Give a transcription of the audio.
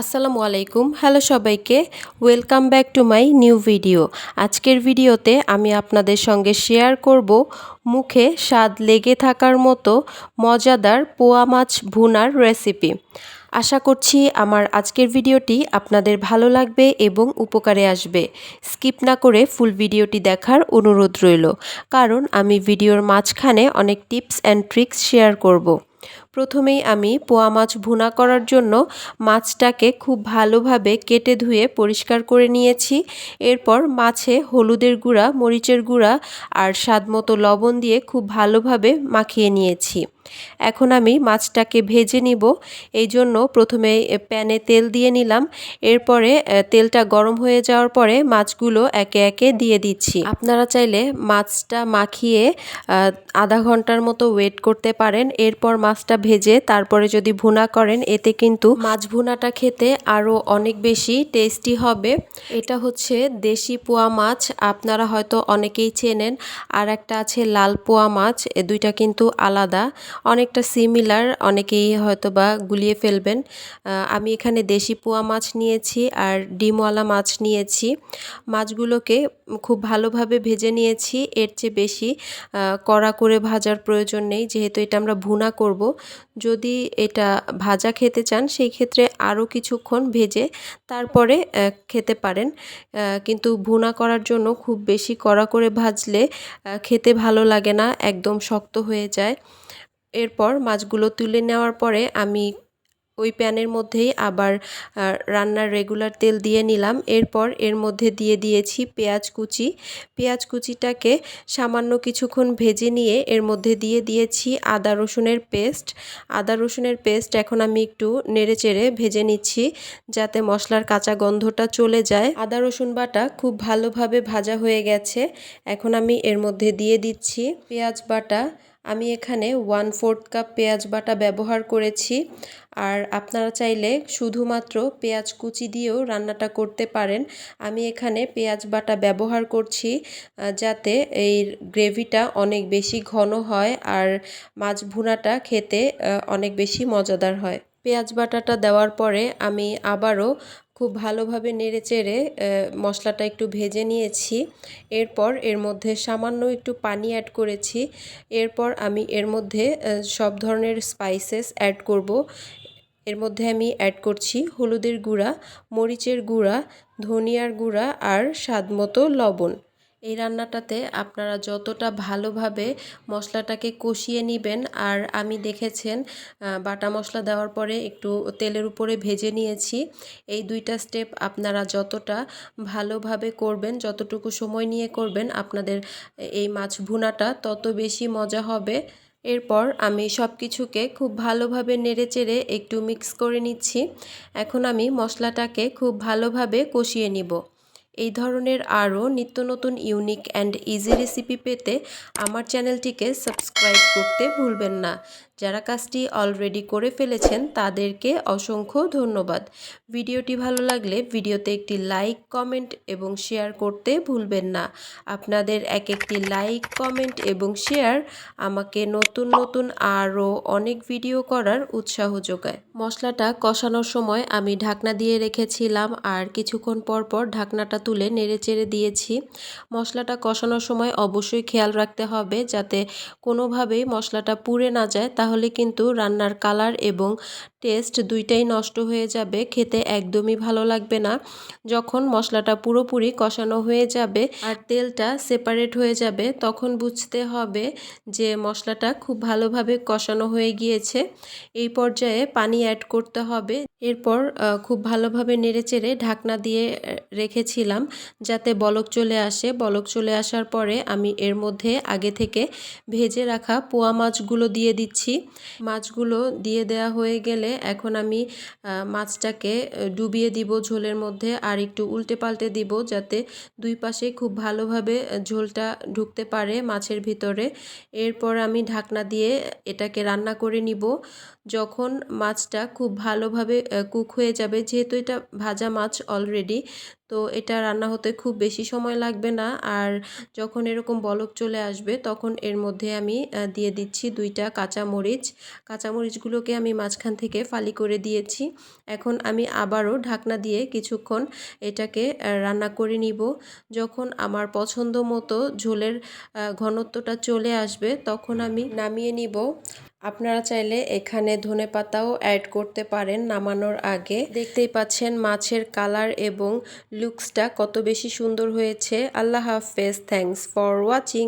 আসসালামু আলাইকুম। হ্যালো সবাইকে, welcome back to my new video. আজকের ভিডিওতে আমি আপনাদের সঙ্গে শেয়ার করব মুখে স্বাদ লেগে থাকার মতো মজাদার পোয়া মাছ ভুনার রেসিপি। আশা করছি আমার আজকের ভিডিওটি আপনাদের ভালো লাগবে এবং উপকারে আসবে। স্কিপ না করে ফুল ভিডিওটি দেখার অনুরোধ রইল। কারণ আমি ভিডিওর মাঝখানে অনেক টিপস অ্যান্ড ট্রিক্স শেয়ার করব। প্রথমেই আমি পোয়া মাছ ভুনা করার জন্য মাছটাকে খুব ভালোভাবে কেটে ধুয়ে পরিষ্কার করে নিয়েছি। এরপর মাছে হলুদের গুঁড়া, মরিচের গুঁড়া আর স্বাদমতো লবণ দিয়ে খুব ভালোভাবে মাখিয়ে নিয়েছি। এখন আমি মাছটাকে ভেজে নিব। এই জন্য প্রথমে প্যানে তেল দিয়ে নিলাম। এরপরে তেলটা গরম হয়ে যাওয়ার পরে মাছগুলো একে একে দিয়ে দিচ্ছি। আপনারা চাইলে মাছটা মাখিয়ে আধা ঘণ্টার মতো ওয়েট করতে পারেন। এরপর মাছটা ভেজে তারপরে যদি ভুনা করেন, এতে কিন্তু মাছ ভুনাটা খেতে আরও অনেক বেশি টেস্টি হবে। এটা হচ্ছে দেশি পোয়া মাছ। আপনারা হয়তো অনেকেই চেনেন। আর একটা আছে লাল পোয়া মাছ। দুইটা কিন্তু আলাদা। অনেকটা সিমিলার অনেকেই হয়তো বা গুলিয়ে ফেলবেন। আমি এখানে দেশি পোয়া মাছ নিয়েছি আর ডিমওয়ালা মাছ নিয়েছি। মাছগুলোকে খুব ভালোভাবে ভেজে নিয়েছি। এর চেয়ে বেশি কড়া করে ভাজার প্রয়োজন নেই, যেহেতু এটা আমরা ভুনা করব। যদি এটা ভাজা খেতে চান, সেই ক্ষেত্রে আরও কিছুক্ষণ ভেজে তারপরে খেতে পারেন। কিন্তু ভুনা করার জন্য খুব বেশি কড়া করে ভাজলে খেতে ভালো লাগে না, একদম শক্ত হয়ে যায়। এরপর মাছগুলো তুলে নেওয়ার পরে আমি ওই প্যানের মধ্যেই আবার রান্নার রেগুলার তেল দিয়ে নিলাম। এরপর এর মধ্যে দিয়ে দিয়েছি পেঁয়াজ কুচি। পেঁয়াজ কুচিটাকে সামান্য কিছুক্ষণ ভেজে নিয়ে এর মধ্যে দিয়ে দিয়েছি আদা রসুনের পেস্ট। আদা রসুনের পেস্ট এখন আমি একটু নেড়ে চেড়ে ভেজে নিচ্ছি যাতে মশলার কাঁচা গন্ধটা চলে যায়। আদা রসুন বাটা খুব ভালোভাবে ভাজা হয়ে গেছে। এখন আমি এর মধ্যে দিয়ে দিচ্ছি পেঁয়াজ বাটা। আমি এখানে ওয়ান ফোর্থ কাপ পেঁয়াজ বাটা ব্যবহার করেছি। আর আপনারা চাইলে শুধুমাত্র পেঁয়াজ কুচি দিয়েও রান্নাটা করতে পারেন। আমি এখানে পেঁয়াজ বাটা ব্যবহার করছি যাতে এই গ্রেভিটা অনেক বেশি ঘন হয় আর মাছ ভুনাটা খেতে অনেক বেশি মজাদার হয়। পেঁয়াজ বাটাটা দেওয়ার পরে আমি আবারও খুব ভালোভাবে নেড়ে চেড়ে মশলাটা একটু ভেজে নিয়েছি। এরপর এর মধ্যে সামান্য একটু পানি অ্যাড করেছি। এরপর আমি এর মধ্যে সব ধরনের স্পাইসেস অ্যাড করব। এর মধ্যে আমি অ্যাড করছি হলুদের গুঁড়া, মরিচের গুঁড়া, ধনিয়ার গুঁড়া আর স্বাদ মতো লবণ। এই রান্নাটাতে আপনারা যতটা ভালোভাবে মশলাটাকে কষিয়ে নেবেন, আর আমি দেখেছেন বাটা মশলা দেওয়ার পরে একটু তেলের উপরে ভেজে নিয়েছি। এই দুইটা স্টেপ আপনারা যতটা ভালোভাবে করবেন, যতটুকু সময় নিয়ে করবেন, আপনাদের এই মাছ ভুনাটা তত বেশি মজা হবে। এরপর আমি সব কিছুকে খুব ভালোভাবে নেড়েচেড়ে একটু মিক্স করে নিচ্ছি। এখন আমি মশলাটাকে খুব ভালোভাবে কষিয়ে নিব। এই ধরনের আরও নিত্য নতুন ইউনিক অ্যান্ড ইজি রেসিপি পেতে আমার চ্যানেলটিকে সাবস্ক্রাইব করতে ভুলবেন না। যারা কাজটি অলরেডি করে ফেলেছেন, তাদেরকে অসংখ্য ধন্যবাদ। ভিডিওটি ভালো লাগলে ভিডিওতে একটি লাইক কমেন্ট এবং শেয়ার করতে ভুলবেন না। আপনাদের এক একটি লাইক কমেন্ট এবং শেয়ার আমাকে নতুন নতুন আরও অনেক ভিডিও করার উৎসাহ যোগায়। মশলাটা কষানোর সময় আমি ঢাকনা দিয়ে রেখেছিলাম আর কিছুক্ষণ পর পর ঢাকনাটা তুলে নেড়ে চেড়ে দিয়েছি। মশলাটা কষানোর সময় অবশ্যই খেয়াল রাখতে হবে যাতে কোনোভাবেই মশলাটা পুড়ে না যায়, তাহলে কিন্তু রান্নার কালার এবং টেস্ট দুইটাই নষ্ট হয়ে যাবে, খেতে একদমই ভালো লাগবে না। যখন মশলাটা পুরোপুরি কষানো হয়ে যাবে আর তেলটা সেপারেট হয়ে যাবে, তখন বুঝতে হবে যে মশলাটা খুব ভালোভাবে কষানো হয়ে গিয়েছে। এই পর্যায়ে পানি অ্যাড করতে হবে। এরপর খুব ভালোভাবে নেড়েচেড়ে ঢাকনা দিয়ে রেখেছিলাম যাতে বলক চলে আসে। বলক চলে আসার পরে আমি এর মধ্যে আগে থেকে ভেজে রাখা পোয়া মাছগুলো দিয়ে দিচ্ছি। মাছগুলো দিয়ে দেওয়া হয়ে গেলে এখন আমি মাছটাকে ডুবিয়ে দিব ঝোলের মধ্যে আর একটু উল্টে পাল্টে দিব যাতে দুই পাশে খুব ভালোভাবে ঝোলটা ঢুকতে পারে মাছের ভিতরে। এরপর আমি ঢাকনা দিয়ে এটাকে রান্না করে নিব। যখন মাছটা খুব ভালোভাবে কুক হয়ে যাবে, যেহেতু এটা ভাজা মাছ অলরেডি তো এটা রান্না হতে খুব বেশি সময় লাগবে না। আর যখন এরকম বলক চলে আসবে, তখন এর মধ্যে আমি দিয়ে দিচ্ছি দুইটা কাঁচামরিচ। কাঁচামরিচগুলোকে আমি মাঝখান থেকে ফালি করে দিয়েছি। এখন আমি আবারও ঢাকনা দিয়ে কিছুক্ষণ এটাকে রান্না করে নিব। যখন আমার পছন্দ মতো ঝোলের ঘনত্বটা চলে আসবে, তখন আমি নামিয়ে নিব। আপনারা চাইলে এখানে ধনে পাতাও অ্যাড করতে পারেন নামানোর আগে। দেখতেই পাচ্ছেন মাছের কালার এবং লুকসটা কত বেশি সুন্দর হয়েছে। আল্লাহ হাফেজ। Thanks for watching